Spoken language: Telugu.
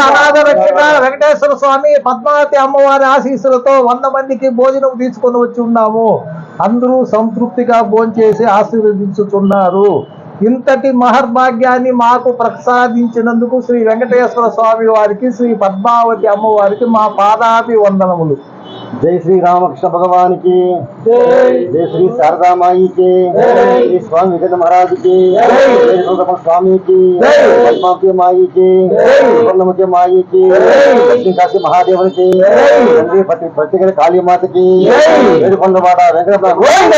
అనాథ వెంకటేశ్వర స్వామి పద్మావతి అమ్మవారి ఆశీస్సులతో వంద మందికి భోజనం తీసుకొని వచ్చి ఉన్నాము. అందరూ సంతృప్తిగా భోంచేసి ఆశీర్వదించుతున్నారు ఇంతటి మహర్భాగ్యాన్ని మాకు ప్రసాదించినందుకు శ్రీ వెంకటేశ్వర స్వామి వారికి శ్రీ పద్మావతి అమ్మవారికి మా పాదాభి వందనములు జై శ్రీ రామకృష్ణ భగవానికి జై. శ్రీ శారదామాయికి శ్రీ స్వామి వివేక మహారాజుకి స్వామికి పద్మావతి మాయికి పూర్ణముఖి మాయికి దక్షిణ కాశీ మహాదేవునికి పట్టి కాళీమాతకి ఏడుకొండవాడ వెంకట. గోవింద